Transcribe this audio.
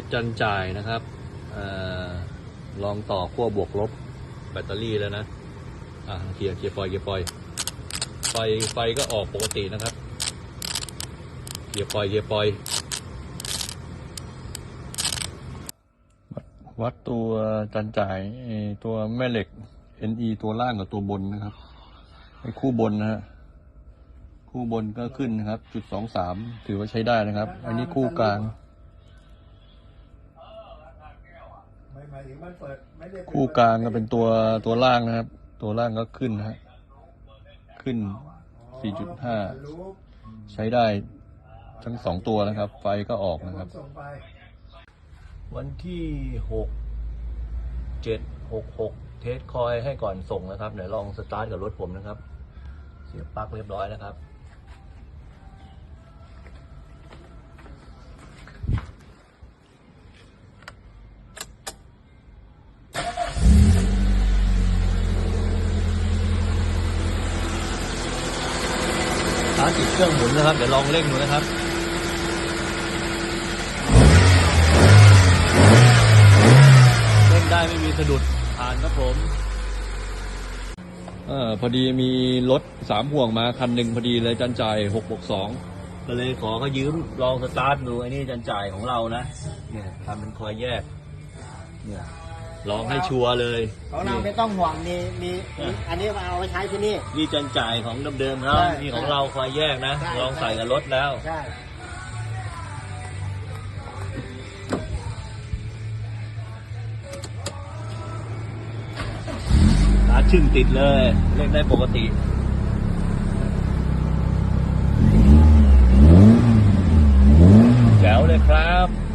สจันจ่ายนะครับอลองต่อขั้วบวกลบแบตเตอรี่แล้วนะอะเกียร์เกียร์ปล่อยเกียร์ปล่อยไฟไฟก็ออกปกตินะครับเกียร์ปล่อยเกียร์ปล่อยวัดตัวจันจ่ายตัวแม่เหล็ก NE ตัวล่างกับตัวบนนะครับไอ้คู่บนนะฮะคู่บนก็ขึ้นนะครับ จุดสองสามถือว่าใช้ได้นะครับ อันนี้คู่กลาง คู่กลางก็เป็นตัวตัวล่างนะครับ ตัวล่างก็ขึ้นนะฮะขึ้น 4.5รู้ใช้ได้ทั้งสองตัวนะครับ ไฟก็ออกเดี๋ยวนะผครับมส่งไปวันที่หกเจ็ดหกหกเทสคอยให้ก่อนส่งนะครับ เดี๋ยวลองสตาร์ทกับรถผมนะครับ เสียบปลั๊กเรียบร้อยนะครับาติดเครื่องหมุนนะครับ เดี๋ยวลองเร่งดูนะครับเล่นได้ไม่มีสะดุดผ่านครับผมเออพอดีมีรถสามห่วงมาคันหนึ่งพอดีเลยจันจ่ายหกบกสองก็เลยขอเขายืมลองสตาร์ทดูไอ้นี่จันจ่ายของเรานะเนี่ยทำเป็นคอยแยกเนี่ย ลองให้ชัวร์เลยของเราไม่ต้องห่วงมีมีมีอันนี้มาเอาไว้ใช้ที่นี่นี่จันจ่ายของเดิมๆเขาใช่นี่ของเราคอยแยกนะใช่ลองใส่กับรถแล้วใช่สตาร์ทชึ่งติดเลยเล่นได้ปกติแจ๋วเลยครับ